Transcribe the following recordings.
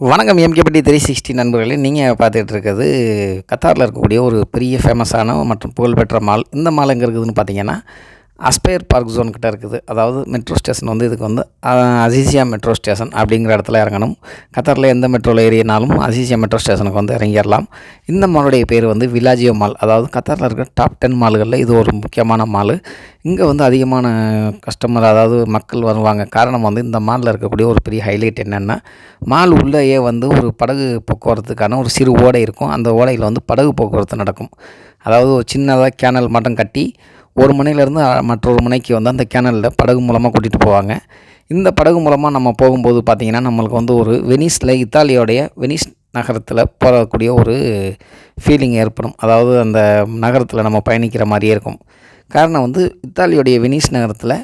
வணக்கம் எம்கேபட்டி three sixty நண்பர்களே. நீங்கள் பார்த்துட்டு இருக்கிறது கத்தாரில் இருக்கக்கூடிய ஒரு பெரிய ஃபேமஸான மற்றும் புகழ்பெற்ற மால். இந்த மால் எங்கே இருக்குதுன்னு பார்த்தீங்கன்னா அஸ்பயர் பார்க் ஜோன் கிட்ட இருக்குது. அதாவது மெட்ரோ ஸ்டேஷன் வந்து இதுக்கு வந்து அசிசியா மெட்ரோ ஸ்டேஷன் அப்படிங்கிற இடத்துல இறங்கணும். கத்தரில் எந்த மெட்ரோவில் ஏறினாலும் அசிசியா மெட்ரோ ஸ்டேஷனுக்கு வந்து இறங்கிடலாம். இந்த மாலுடைய பேர் வந்து விலாஜியோ மால் அதாவது கத்தாரில் இருக்கிற டாப் டென் மால்களில் இது ஒரு முக்கியமான மால் இங்கே வந்து அதிகமான கஸ்டமர் அதாவது மக்கள் வருவாங்க. காரணம் வந்து இந்த மாலில் இருக்கக்கூடிய ஒரு பெரிய ஹைலைட் என்னென்னா மால் உள்ளேயே வந்து ஒரு படகு போக்குவரத்துக்கான ஒரு சிறு ஓடை இருக்கும். அந்த ஓடையில் வந்து படகு போக்குவரத்து நடக்கும். அதாவது ஒரு சின்னதாக கேனல் மட்டும் கட்டி ஒரு முனையிலேருந்து மற்றொரு முனைக்கு வந்து அந்த கேனலில் படகு மூலமாக கூட்டிகிட்டு போவாங்க. இந்த படகு மூலமாக நம்ம போகும்போது பார்த்திங்கன்னா நம்மளுக்கு வந்து ஒரு வெனிஸில் இத்தாலியோடைய வெனிஸ் நகரத்தில் போகக்கூடிய ஒரு ஃபீலிங் ஏற்படும். அதாவது அந்த நகரத்தில் நம்ம பயணிக்கிற மாதிரியே இருக்கும். காரணம் வந்து இத்தாலியோடைய வெனிஸ் நகரத்தில்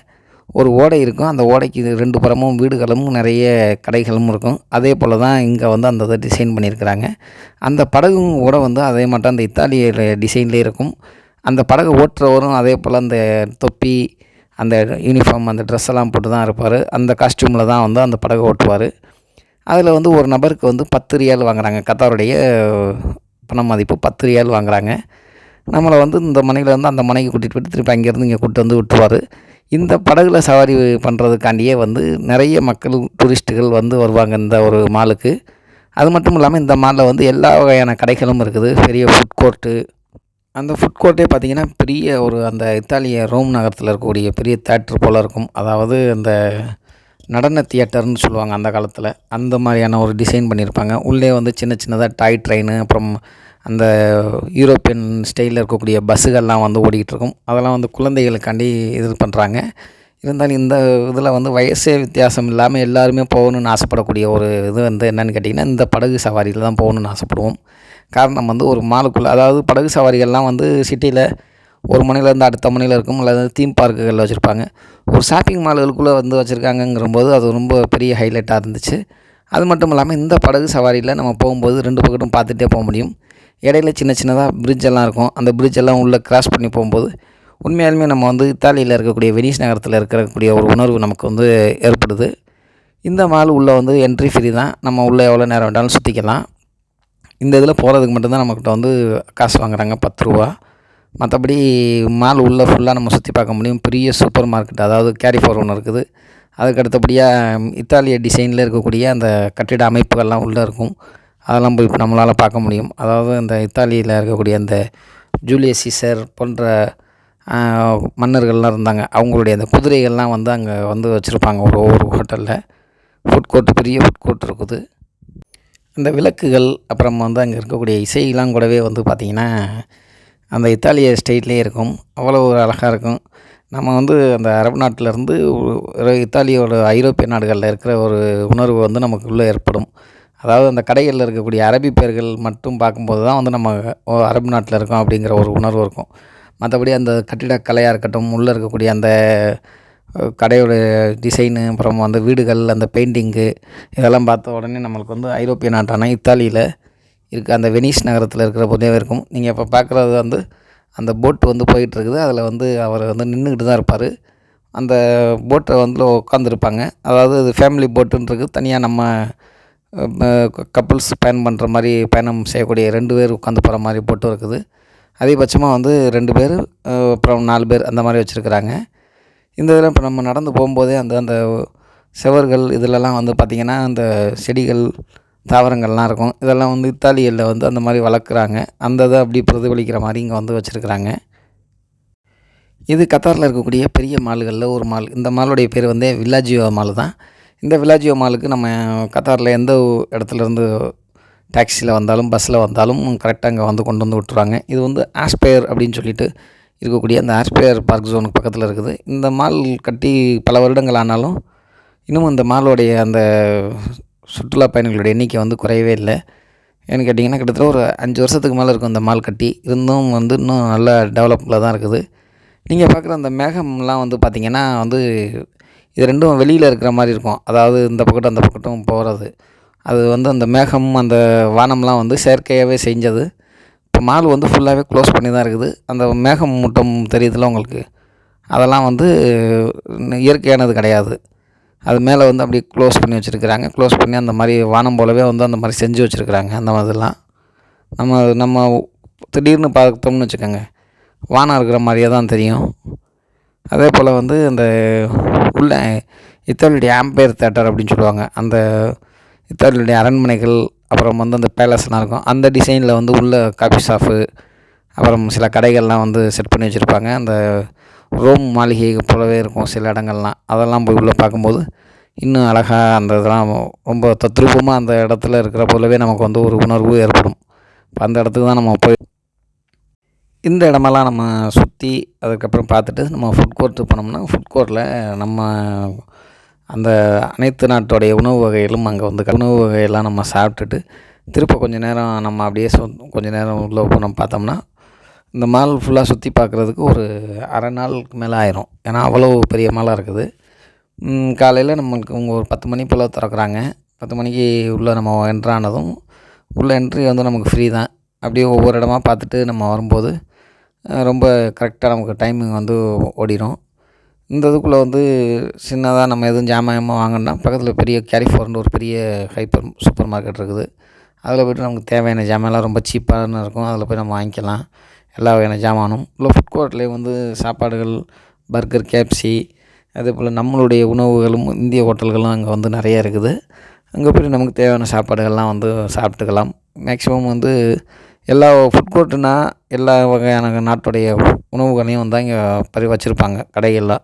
ஒரு ஓடை இருக்கும். அந்த ஓடைக்கு ரெண்டு புறமும் வீடுகளும் நிறைய கடைகளும் இருக்கும். அதே போல் தான் இங்கே வந்து அந்த இதை டிசைன் பண்ணியிருக்கிறாங்க. அந்த படகும் கூட வந்து அதே மட்டும் அந்த இத்தாலிய டிசைன்லேயே இருக்கும். அந்த படகு ஓட்டுறவரும் அதே போல் அந்த தொப்பி அந்த யூனிஃபார்ம் அந்த ட்ரெஸ் எல்லாம் போட்டு தான் இருப்பார். அந்த காஸ்ட்யூமில் தான் வந்து அந்த படகு ஓட்டுவார். அதில் வந்து ஒரு நபருக்கு வந்து பத்து ரியால் வாங்குறாங்க. கத்தாருடைய பண மதிப்பு பத்து ரியால் வாங்குறாங்க. நம்மளை வந்து இந்த மனையில் வந்து அந்த மனைக்கு கூட்டிகிட்டு போயிட்டு திருப்பி அங்கேருந்து இங்கே கூப்பிட்டு வந்து விட்டுருவார். இந்த படகுல சவாரி பண்ணுறதுக்காண்டியே வந்து நிறைய மக்கள் டூரிஸ்ட்டுகள் வந்து வருவாங்க இந்த ஒரு மாலுக்கு அது மட்டும் இல்லாமல் இந்த மாலில் வந்து எல்லா வகையான கடைகளும் இருக்குது. பெரிய ஃபுட் கோர்ட்டு அந்த ஃபுட் கோர்ட்டே பார்த்திங்கன்னா பெரிய ஒரு அந்த இத்தாலிய ரோம் நகரத்தில் இருக்கக்கூடிய பெரிய தேட்டர் போல் இருக்கும். அதாவது அந்த நடன தியேட்டர்னு சொல்லுவாங்க அந்த காலத்தில். அந்த மாதிரியான ஒரு டிசைன் பண்ணியிருப்பாங்க. உள்ளே வந்து சின்ன சின்னதாக டாய் ட்ரெயின் அப்புறம் அந்த யூரோப்பியன் ஸ்டைலில் இருக்கக்கூடிய பஸ்ஸுகள்லாம் வந்து ஓடிக்கிட்டு இருக்கும். அதெல்லாம் வந்து குழந்தைகளுக்காண்டி இது பண்ணுறாங்க இருந்தாலும் இந்த இதில் வந்து வயசே வித்தியாசம் இல்லாமல் எல்லாருமே போகணுன்னு ஆசைப்படக்கூடிய ஒரு இது வந்து என்னென்னு கேட்டிங்கன்னா இந்த படகு சவாரியில் தான் போகணுன்னு ஆசைப்படுவோம். காரணம் வந்து ஒரு மாலுக்குள்ளே அதாவது படகு சவாரிகள்லாம் வந்து சிட்டியில் ஒரு மணிலேருந்து அடுத்த மணியில் இருக்கும் அல்லது தீம் பார்க்குகளில் வச்சுருப்பாங்க. ஒரு ஷாப்பிங் மால்களுக்குள்ளே வந்து வச்சுருக்காங்கங்கிறபோது அது ரொம்ப பெரிய ஹைலைட்டாக இருந்துச்சு. அது மட்டும் இல்லாமல் இந்த படகு சவாரியில் நம்ம போகும்போது ரெண்டு பக்கட்டும் பார்த்துட்டே போக முடியும். இடையில சின்ன சின்னதாக பிரிட்ஜெல்லாம் எல்லாம் இருக்கும். அந்த பிரிட்ஜெல்லாம் எல்லாம் உள்ளே கிராஸ் பண்ணி போகும்போது உண்மையாலுமே நம்ம வந்து இத்தாலியில் இருக்கக்கூடிய வெனிஸ் நகரத்தில் இருக்கக்கூடிய ஒரு உணர்வு நமக்கு வந்து ஏற்படுது. இந்த மால் உள்ளே வந்து என்ட்ரி ஃப்ரீ தான். நம்ம உள்ளே எவ்வளோ நேரம் வேண்டாலும் சுற்றிக்கலாம் இந்த இதில் போகிறதுக்கு மட்டும்தான் நம்மக்கிட்ட வந்து காசு வாங்குறாங்க பத்து ரூபா. மற்றபடி மால் உள்ளே ஃபுல்லாக நம்ம சுற்றி பார்க்க முடியும். பெரிய சூப்பர் மார்க்கெட் அதாவது கேரி ஃபோர் ஒன்று இருக்குது. அதுக்கு அடுத்தபடியாக இத்தாலிய டிசைனில் இருக்கக்கூடிய அந்த கட்டிட அமைப்புகள்லாம் உள்ளே இருக்கும். அதெல்லாம் போய் நம்மளால் பார்க்க முடியும். அதாவது இந்த இத்தாலியில் இருக்கக்கூடிய அந்த ஜூலியஸ் சீசர் போன்ற மன்னர்கள்லாம் இருந்தாங்க. அவங்களுடைய அந்த குதிரைகள்லாம் வந்து அங்கே வந்து வச்சுருப்பாங்க ஒரு ஒவ்வொரு ஹோட்டலில் ஃபுட் கோர்ட் பெரிய ஃபுட் கோர்ட் இருக்குது. இந்த விளக்குகள் அப்புறம் வந்து அங்கே இருக்கக்கூடிய இசையெல்லாம் கூடவே வந்து பார்த்திங்கன்னா அந்த இத்தாலிய ஸ்டேட்லேயே இருக்கும். அவ்வளோ ஒரு அழகாக இருக்கும். நம்ம வந்து அந்த அரபு நாட்டிலேருந்து இத்தாலியோட ஐரோப்பிய நாடுகளில் இருக்கிற ஒரு உணர்வு வந்து நமக்குள்ளே ஏற்படும். அதாவது அந்த கடைகளில் இருக்கக்கூடிய அரபி பேர்கள் மட்டும் பார்க்கும்போது தான் வந்து நம்ம ஓ, அரபு நாட்டில் இருக்கோம் அப்படிங்கிற ஒரு உணர்வு இருக்கும். மற்றபடி அந்த கட்டிடக்கலையாக இருக்கட்டும் உள்ளே இருக்கக்கூடிய அந்த கடையோட டிசைனு அப்புறம் அந்த வீடுகள் அந்த பெயிண்டிங்கு இதெல்லாம் பார்த்த உடனே நம்மளுக்கு வந்து ஐரோப்பிய நாட்டான இத்தாலியில் இருக்க அந்த வெனிஸ் நகரத்தில் இருக்கிற போதே இருக்கும். நீங்கள் இப்போ பார்க்குறது வந்து அந்த போட் வந்து போயிட்டுருக்குது. அதில் வந்து அவர் வந்து நின்றுக்கிட்டு தான் இருப்பார். அந்த போட்டை வந்து உட்காந்துருப்பாங்க அதாவது இது ஃபேமிலி போட்டுன்றது தனியாக நம்ம கப்புள்ஸ் பயணம் பண்ணுற மாதிரி பயணம் செய்யக்கூடிய ரெண்டு பேர் உட்காந்து போகிற மாதிரி போட்டும் இருக்குது. அதிகபட்சமாக வந்து ரெண்டு பேர் அப்புறம் நாலு பேர் அந்த மாதிரி வச்சுருக்குறாங்க. இந்த இதில் இப்போ நம்ம நடந்து போகும்போதே அந்த அந்த செவர்கள் இதிலலாம் வந்து பார்த்திங்கன்னா அந்த செடிகள் தாவரங்கள்லாம் இருக்கும். இதெல்லாம் வந்து இத்தாலியில் வந்து அந்த மாதிரி வளர்க்குறாங்க. அந்த இதை அப்படி பிரதிபலிக்கிற மாதிரி இங்கே வந்து வச்சுருக்குறாங்க. இது கத்தாரில் இருக்கக்கூடிய பெரிய மால்களில் ஒரு மால். இந்த மாலுடைய பேர் வந்து வில்லாஜியோ மால் தான். இந்த வில்லாஜியோ மாலுக்கு நம்ம கத்தாரில் எந்த இடத்துலேருந்து டாக்ஸியில் வந்தாலும் பஸ்ஸில் வந்தாலும் கரெக்டாக அங்கே வந்து கொண்டு வந்து விட்டுருவாங்க. இது வந்து ஆஸ்பயர் அப்படின்னு சொல்லிட்டு இருக்கக்கூடிய அந்த ஆஸ்பியர் பார்க் ஜோனுக்கு பக்கத்தில் இருக்குது. இந்த மால் கட்டி பல வருடங்கள் ஆனாலும் இன்னும் இந்த மாலோடைய அந்த சுற்றுலா பயணிகளுடைய எண்ணிக்கை வந்து குறையவே இல்லை. ஏன்னு கேட்டிங்கன்னா கிட்டத்தட்ட ஒரு அஞ்சு வருஷத்துக்கு மேலே இருக்கும் இந்த மால் கட்டி. இருந்தும் வந்து இன்னும் நல்ல டெவலப்பில் தான் இருக்குது. நீங்கள் பார்க்குற அந்த மேகம்லாம் வந்து பார்த்திங்கன்னா வந்து இது ரெண்டும் வெளியில் இருக்கிற மாதிரி இருக்கும். அதாவது இந்த பக்கட்டும் அந்த பக்கட்டும் போகிறது அது வந்து அந்த மேகம் அந்த வானம்லாம் வந்து செயற்கையாகவே செஞ்சது. இப்போ மால் வந்து ஃபுல்லாகவே க்ளோஸ் பண்ணி தான் இருக்குது. அந்த மேகம் மூட்டம் தெரியுதுல உங்களுக்கு? அதெல்லாம் வந்து இயற்கையானது கிடையாது. அது மேலே வந்து அப்படியே க்ளோஸ் பண்ணி வச்சுருக்கிறாங்க. க்ளோஸ் பண்ணி அந்த மாதிரி வானம் போலவே வந்து அந்த மாதிரி செஞ்சு வச்சுருக்குறாங்க. அந்த மாதிரிலாம். நம்ம நம்ம திடீர்னு பார்த்தோம்னு வச்சுக்கோங்க. வானம் இருக்கிற மாதிரியே தான் தெரியும். அதே போல் வந்து அந்த உள்ள இத்தாலியுடைய ஆம்பையர் தேட்டர் அப்படின்னு சொல்லுவாங்க. அந்த இத்தாலியுடைய அரண்மனைகள் அப்புறம் வந்து அந்த பேலஸ்லாம் இருக்கும். அந்த டிசைனில் வந்து உள்ள காஃபி ஷாப்பு அப்புறம் சில கடைகள்லாம் வந்து செட் பண்ணி வச்சுருப்பாங்க. அந்த ரோம் மாளிகை போலவே இருக்கும் சில இடங்கள்லாம். அதெல்லாம் போய் உள்ளே பார்க்கும்போது இன்னும் அழகாக அந்த இதெல்லாம் ரொம்ப தத்ரூபமாக அந்த இடத்துல இருக்கிற போலவே நமக்கு வந்து ஒரு உணர்வு ஏற்படும். இப்போ அந்த இடத்துக்கு தான் நம்ம போய் இந்த இடமெல்லாம் நம்ம சுற்றி அதுக்கப்புறம் பார்த்துட்டு நம்ம ஃபுட் கோர்ட்டு போனோம்னா ஃபுட் கோர்ட்டில் நம்ம அந்த அனைத்து நாட்டோடைய உணவு வகைகளும் அங்கே வந்து உணவு வகையெல்லாம் நம்ம சாப்பிட்டுட்டு திரும்ப கொஞ்சம் நேரம் நம்ம அப்படியே சொ கொஞ்சம் நேரம் உள்ளே போனோம் பார்த்தோம்னா இந்த மால் ஃபுல்லாக சுற்றி பார்க்குறதுக்கு ஒரு அரை நாளுக்கு மேலே ஆயிரும். ஏன்னா அவ்வளோ பெரிய மாலாக இருக்குது. காலையில் நம்மளுக்கு உங்கள் ஒரு பத்து மணி போல் திறக்குறாங்க. பத்து மணிக்கு உள்ளே நம்ம என்ட்ரானதும் உள்ளே என்ட்ரி வந்து நமக்கு ஃப்ரீ தான். அப்படியே ஒவ்வொரு இடமா பார்த்துட்டு நம்ம வரும்போது ரொம்ப கரெக்டாக நமக்கு டைமிங் வந்து ஓடிடும் இந்த இதுக்குள்ளே வந்து சின்னதாக நம்ம எதுவும் ஜாமாயமாக வாங்கணும்னா பக்கத்தில் பெரிய கேரிஃபோர்னு ஒரு பெரிய ஹைப்பர் சூப்பர் மார்க்கெட் இருக்குது. அதில் போய்ட்டு நமக்கு தேவையான ஜாமான்லாம் ரொம்ப சீப்பான இருக்கும். அதில் போய் நம்ம வாங்கிக்கலாம். எல்லா வகையான ஜாமானும். இல்லை ஃபுட் கோர்ட்லேயே வந்து சாப்பாடுகள் பர்கர் கேப்சி அதே போல் நம்மளுடைய உணவுகளும் இந்திய ஹோட்டல்களும் அங்கே வந்து நிறையா இருக்குது. அங்கே போய்ட்டு நமக்கு தேவையான சாப்பாடுகள்லாம் வந்து சாப்பிட்டுக்கலாம். மேக்ஸிமம் வந்து எல்லா ஃபுட் கோர்ட்டுனால் எல்லா வகையான நாட்டுடைய உணவுகளையும் வந்து அங்கே பரி வச்சுருப்பாங்க கடைகளில்.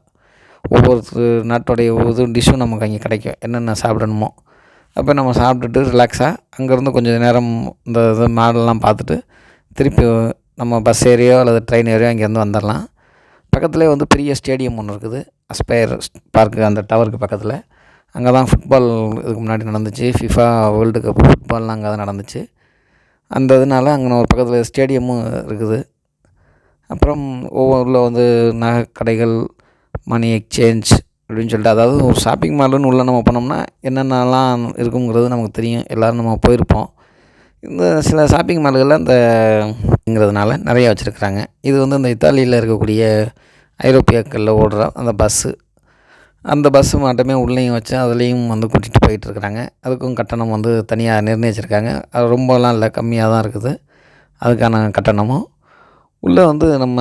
ஒவ்வொரு நாட்டுடைய ஒவ்வொரு டிஷ்ஷும் நமக்கு அங்கே கிடைக்கும். என்னென்ன சாப்பிடணுமோ. அப்போ நம்ம சாப்பிட்டுட்டு ரிலாக்ஸாக அங்கேருந்து கொஞ்சம் நேரம் இந்த இது மாடல்லாம் பார்த்துட்டு திருப்பி நம்ம பஸ் ஏறியோ அல்லது ட்ரெயின் ஏறியோ அங்கேருந்து வந்துடலாம். பக்கத்துலேயே வந்து பெரிய ஸ்டேடியம் ஒன்று இருக்குது. அஸ்பயர் பார்க்கு அந்த டவருக்கு பக்கத்தில். அங்கே தான் ஃபுட்பால் இதுக்கு முன்னாடி நடந்துச்சு. ஃபிஃபா வேர்ல்டு கப் ஃபுட்பால்லாம் அங்கே தான் நடந்துச்சு. அந்த இதனால் அங்கே ஒரு பக்கத்தில் ஸ்டேடியமும் இருக்குது. அப்புறம் ஒவ்வொரு வந்து நகை கடைகள் மணி எக்ஸ்சேஞ்ச் அப்படின்னு சொல்லிட்டு அதாவது ஒரு ஷாப்பிங் மாலுன்னு உள்ளே நம்ம போனோம்னா என்னென்னலாம் இருக்குங்கிறது நமக்கு தெரியும். எல்லோரும் நம்ம போயிருப்போம். இந்த சில ஷாப்பிங் மால்களில் இந்தங்கிறதுனால நிறையா வச்சுருக்குறாங்க. இது வந்து இந்த இத்தாலியில் இருக்கக்கூடிய ஐரோப்பியாக்களில் ஓடுற அந்த பஸ்ஸு அந்த பஸ்ஸு மாட்டமே உள்ளேயும் வச்சு அதுலேயும் வந்து கூட்டிகிட்டு போயிட்டுருக்குறாங்க அதுக்கும் கட்டணம் வந்து தனியாக நிர்ணயிச்சிருக்காங்க. அது ரொம்பலாம் இல்லை கம்மியாக தான் இருக்குது. அதுக்கான கட்டணமும். உள்ளே வந்து நம்ம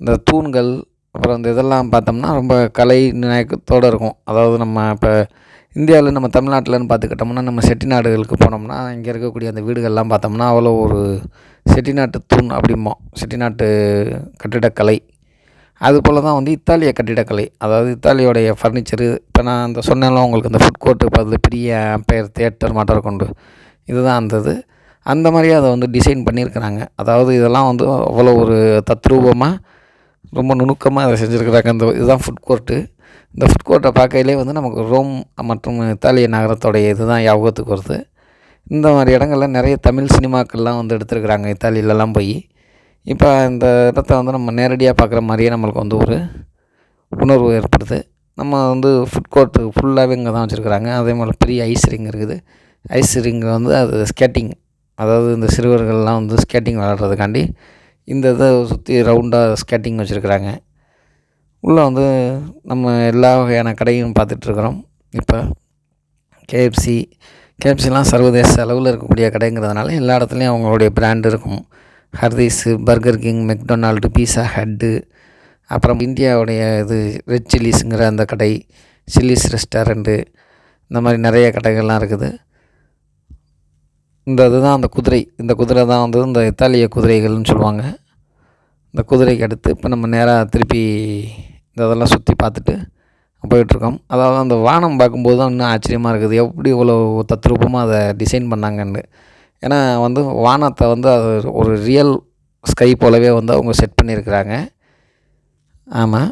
இந்த தூண்கள் அப்புறம் இந்த இதெல்லாம் பார்த்தோம்னா ரொம்ப கலை நாயக்கத்தோடு இருக்கும். அதாவது நம்ம இப்போ இந்தியாவில் நம்ம தமிழ்நாட்டில்னு பார்த்துக்கிட்டோம்னா நம்ம செட்டிநாடுகளுக்கு போனோம்னா இங்கே இருக்கக்கூடிய அந்த வீடுகள்லாம் பார்த்தோம்னா அவ்வளோ ஒரு செட்டிநாட்டு தூண் அப்படிம்போம். செட்டிநாட்டு கட்டிடக்கலை. அது போல் தான் வந்து இத்தாலிய கட்டிடக்கலை. அதாவது இத்தாலியோடைய ஃபர்னிச்சரு இப்போ நான் அந்த சொன்னேன்ல உங்களுக்கு அந்த ஃபுட் கோர்ட்டு பதில் பெரிய பெயர் தேட்டர் மாட்டம் கொண்டு இதுதான் அந்தது அந்த மாதிரியே அதை வந்து டிசைன் பண்ணியிருக்கிறாங்க. அதாவது இதெல்லாம் வந்து அவ்வளோ ஒரு தத்ரூபமாக ரொம்ப நுணுக்கமாக அதை செஞ்சுருக்குறாங்க. அந்த இதுதான் ஃபுட் கோர்ட்டு இந்த ஃபுட் கோர்ட்டை பார்க்கையிலே வந்து நமக்கு ரோம் மற்றும் இத்தாலிய நகரத்தோடைய இதுதான் ஞாபகத்துக்கு வருது. இந்த மாதிரி இடங்கள்ல நிறைய தமிழ் சினிமாக்கள்லாம் வந்து எடுத்துருக்குறாங்க. இத்தாலியிலலாம் போய். இப்போ இந்த இடத்த வந்து நம்ம நேரடியாக பார்க்குற மாதிரியே நம்மளுக்கு வந்து ஒரு உணர்வு ஏற்படுது. நம்ம வந்து ஃபுட் கோர்ட்டு ஃபுல்லாகவே இங்கே தான் வச்சுருக்குறாங்க. அதே மாதிரி பெரிய ஐஸ் ரிங் இருக்குது. ஐஸ் ரிங் வந்து அது ஸ்கேட்டிங் அதாவது இந்த சிறுவர்கள்லாம் வந்து ஸ்கேட்டிங் விளாட்றதுக்காண்டி இந்த இதை சுற்றி ரவுண்டாக ஸ்கேட்டிங் வச்சுருக்குறாங்க. உள்ளே வந்து நம்ம எல்லா வகையான கடையும் பார்த்துட்ருக்குறோம். இப்போ கேஎஃப்சி கேஎஃப்சிலாம் சர்வதேச அளவில் இருக்கக்கூடிய கடைங்கிறதுனால எல்லா இடத்துலையும் அவங்களுடைய பிராண்ட் இருக்கும். Hardee's burger king McDonald pizza hut அப்புறம் இந்தியாவுடைய இது ரெட் சில்லிஸுங்கிற அந்த கடை சில்லிஸ் ரெஸ்டாரண்ட்டு இந்த மாதிரி நிறைய கடைகள்லாம் இருக்குது. இந்த இதுதான் அந்த குதிரை. இந்த குதிரை தான் வந்து இந்த இத்தாலிய குதிரைகள்னு சொல்லுவாங்க. இந்த குதிரைக்கு அடுத்து இப்போ நம்ம நேராக திருப்பி இந்த இதெல்லாம் சுற்றி பார்த்துட்டு போயிட்டுருக்கோம். அதாவது அந்த வானம் பார்க்கும்போது தான் இன்னும் ஆச்சரியமாக இருக்குது. எப்படி இவ்வளோ தத்ரூபமாக அதை டிசைன் பண்ணாங்கன்னு. ஏன்னா வந்து வானத்தை வந்து அது ஒரு ரியல் ஸ்கை போலவே வந்து அவங்க செட் பண்ணியிருக்கிறாங்க. ஆமாம்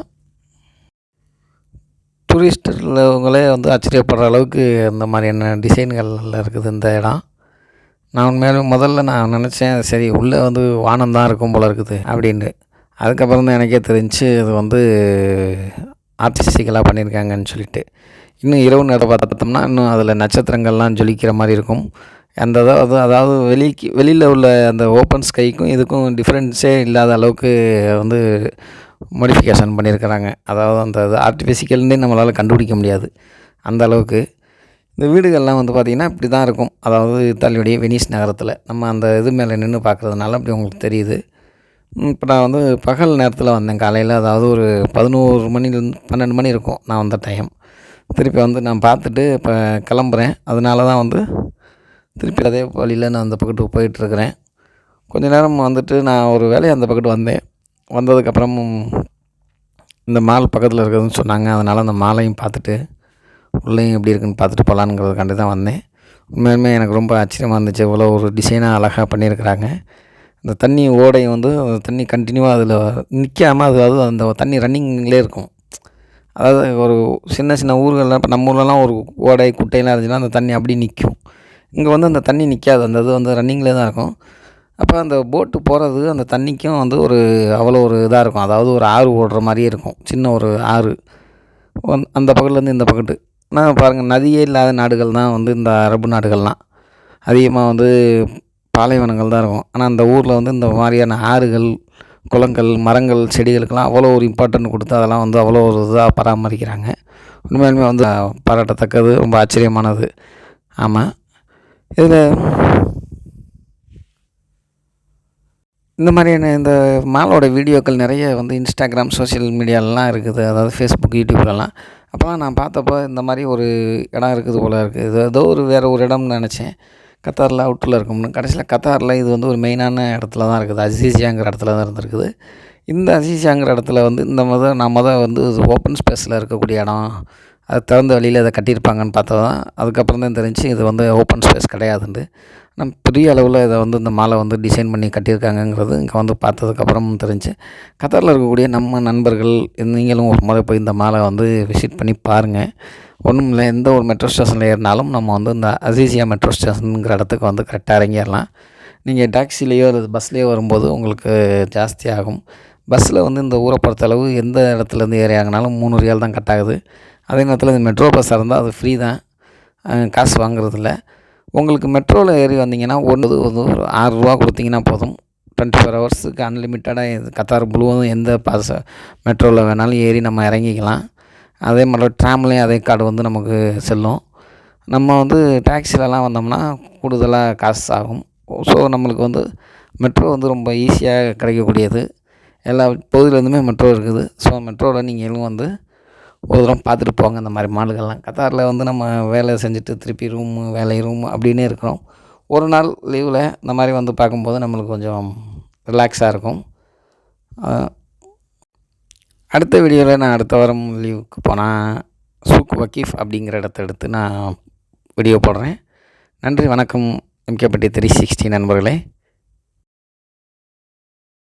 டூரிஸ்ட்டுகளே வந்து ஆச்சரியப்படுற அளவுக்கு இந்த மாதிரியான டிசைன்களில் இருக்குது இந்த இடம். நான் உண்மையாலுமே முதல்ல நான் நினச்சேன் சரி உள்ளே வந்து வானம் தான் இருக்கும் போல் இருக்குது அப்படின்ட்டு. அதுக்கப்புறம் தான் எனக்கே தெரிஞ்சு அது வந்து ஆர்டிஸ்டிக்கலாக பண்ணியிருக்காங்கன்னு சொல்லிட்டு. இன்னும் இரவு நேரம் பார்த்தோம்னா இன்னும் அதில் நட்சத்திரங்கள்லாம் ஜொலிக்கிற மாதிரி இருக்கும். அந்த அதாவது அதாவது வெளிக்கு வெளியில் உள்ள அந்த ஓப்பன் ஸ்கைக்கும் இதுக்கும் டிஃப்ரென்ஸே இல்லாத அளவுக்கு வந்து மாடிஃபிகேஷன் பண்ணியிருக்கிறாங்க. அதாவது அந்த இது ஆர்டிஃபிஷிக்கல்னே நம்மளால் கண்டுபிடிக்க முடியாது. அந்த அளவுக்கு. இந்த வீடுகள்லாம் வந்து பார்த்திங்கன்னா இப்படி தான் இருக்கும். அதாவது இத்தாலியுடைய வெனிஸ் நகரத்தில். நம்ம அந்த இது மேலே நின்று பார்க்குறதுனால அப்படி உங்களுக்கு தெரியுது. இப்போ நான் வந்து பகல் நேரத்தில் வந்தேன். காலையில் அதாவது ஒரு பதினோரு மணிலேருந்து பன்னெண்டு மணி இருக்கும் நான் வந்த டைம் திருப்பி வந்து நான் பார்த்துட்டு இப்போ கிளம்புறேன். அதனால தான் வந்து திருப்பி அதே வழியில் நான் அந்த பக்கத்து போயிட்டுருக்கிறேன் கொஞ்ச நேரம் வந்துட்டு நான் ஒரு வேலையை அந்த பக்கத்து வந்தேன். வந்ததுக்கப்புறம் இந்த மால் பக்கத்தில் இருக்குதுன்னு சொன்னாங்க. அதனால் அந்த மாலையும் பார்த்துட்டு உள்ளேயும் எப்படி இருக்குன்னு பார்த்துட்டு போகலான்ங்கிறதுக்காண்டி தான் வந்தேன். உண்மையுமே எனக்கு ரொம்ப ஆச்சரியமாக இருந்துச்சு. இவ்வளோ ஒரு டிசைனாக அழகாக பண்ணியிருக்கிறாங்க. இந்த தண்ணி ஓடையும் வந்து அந்த தண்ணி கண்டினியூவாக அதில் நிற்காமல் அது அது அந்த தண்ணி ரன்னிங்லேயே இருக்கும். அதாவது ஒரு சின்ன சின்ன ஊர்கள்லாம் இப்போ நம்ம ஊர்லலாம் ஒரு ஓடை குட்டையெல்லாம் இருந்துச்சுன்னா அந்த தண்ணி அப்படி நிற்கும் இங்கே வந்து அந்த தண்ணி நிற்காது அந்த இது வந்து ரன்னிங்லேயே தான் இருக்கும். அப்போ அந்த போட்டு போகிறது அந்த தண்ணிக்கும் வந்து ஒரு அவ்வளோ ஒரு இதாக இருக்கும். அதாவது ஒரு ஆறு ஓடுற மாதிரியே இருக்கும். சின்ன ஒரு ஆறு. அந்த பக்கத்துலேருந்து இந்த பக்கத்து. நான் பாருங்கள் நதியே இல்லாத நாடுகள் தான் வந்து இந்த அரபு நாடுகள்லாம். அதிகமாக வந்து பாலைவனங்கள் தான் இருக்கும். ஆனால் அந்த ஊரில் வந்து இந்த மாதிரியான ஆறுகள் குளங்கள் மரங்கள் செடிகளுக்கெல்லாம் அவ்வளோ ஒரு இம்பார்ட்டன்ட் கொடுத்து அதெல்லாம் வந்து அவ்வளோ ஒரு இதாக பராமரிக்கிறாங்க. உண்மையாலுமே வந்து பாராட்டத்தக்கது ரொம்ப ஆச்சரியமானது. ஆமாம் இதில் இந்த மாதிரியான இந்த மாலோட வீடியோக்கள் நிறைய வந்து இன்ஸ்டாகிராம் சோஷியல் மீடியாலலாம் இருக்குது. அதாவது ஃபேஸ்புக் யூடியூப்லலாம் அப்போலாம் நான் பார்த்தப்போ இந்த மாதிரி ஒரு இடம் இருக்குது போல் இருக்குது. இது ஏதோ ஒரு வேறு ஒரு இடம்னு நினச்சேன். கத்தாரில் அவுட்டில் இருக்கும்னு. கடைசியில் கத்தாரில் இது வந்து ஒரு மெயினான இடத்துல தான் இருக்குது. அசிசியாங்கிற இடத்துல தான் இருந்திருக்குது. இந்த அசிசியாங்கிற இடத்துல வந்து இந்த மொதல் நான் மொதல் வந்து ஓப்பன் ஸ்பேஸில் இருக்கக்கூடிய இடம். அது திறந்த வழியில் அதை கட்டியிருப்பாங்கன்னு பார்த்தா தான் அதுக்கப்புறம் தான் தெரிஞ்சு இது வந்து ஓப்பன் ஸ்பேஸ் கிடையாதுண்டு நம்ம பெரிய அளவில் இதை வந்து இந்த மாலை வந்து டிசைன் பண்ணி கட்டியிருக்காங்கங்கிறது இங்கே வந்து பார்த்ததுக்கப்புறம் தெரிஞ்சு. கத்தாரில் இருக்கக்கூடிய நம்ம நண்பர்கள் நீங்களும் ஒரு முறை போய் இந்த மாலை வந்து விசிட் பண்ணி பாருங்கள் ஒன்றும் இல்லை எந்த ஒரு மெட்ரோ ஸ்டேஷனில் ஏறினாலும் நம்ம வந்து இந்த அசிசியா மெட்ரோ ஸ்டேஷனுங்கிற இடத்துக்கு வந்து கரெக்டாக இறங்கிடலாம். நீங்கள் டாக்ஸிலேயோ அல்லது பஸ்லேயோ வரும்போது உங்களுக்கு ஜாஸ்தி ஆகும் பஸ்ஸில் வந்து இந்த ஊரை பொறுத்தளவு எந்த இடத்துலேருந்து ஏறி இறங்கினாலும் மூணு ரியால் தான் கட் ஆகுது. அதே நேரத்தில் இந்த மெட்ரோ பஸ்ஸாக இருந்தால் அது ஃப்ரீ தான். காசு வாங்குறதில்ல. உங்களுக்கு மெட்ரோவில் ஏறி வந்தீங்கன்னா ஒன்று வந்து ஒரு ஆறுரூவா கொடுத்தீங்கன்னா போதும். டுவெண்ட்டி ஃபோர் ஹவர்ஸுக்கு அன்லிமிட்டடாக கத்தார் முழுவதும் எந்த பாச மெட்ரோவில் வேணாலும் ஏறி நம்ம இறங்கிக்கலாம். அதே மாதிரி ட்ராம்லேயும் அதே கார்டு வந்து நமக்கு செல்லும். நம்ம வந்து டாக்ஸிலலாம் வந்தோம்னா கூடுதலாக காசு ஆகும். ஸோ நம்மளுக்கு வந்து மெட்ரோ வந்து ரொம்ப ஈஸியாக கிடைக்கக்கூடியது. எல்லா பகுதியிலேருந்துமே மெட்ரோ இருக்குது. ஸோ மெட்ரோவில் நீங்களும் வந்து ஒரு தூரம் பார்த்துட்டு போங்க இந்த மாதிரி மால்கள்லாம் கத்தாரில் வந்து நம்ம வேலை செஞ்சுட்டு திருப்பி ரூமு வேலை ரூமு அப்படின்னே இருக்கிறோம். ஒரு நாள் லீவில் இந்த மாதிரி வந்து பார்க்கும்போது நம்மளுக்கு கொஞ்சம் ரிலாக்ஸாக இருக்கும். அடுத்த வீடியோவில் நான் அடுத்த வாரம் லீவுக்கு போனால் சூக் வக்கீஃப் அப்படிங்கிற இடத்த எடுத்து நான் வீடியோ போடுறேன். நன்றி வணக்கம். எம்கேபட்டி த்ரீ சிக்ஸ்டி நண்பர்களே.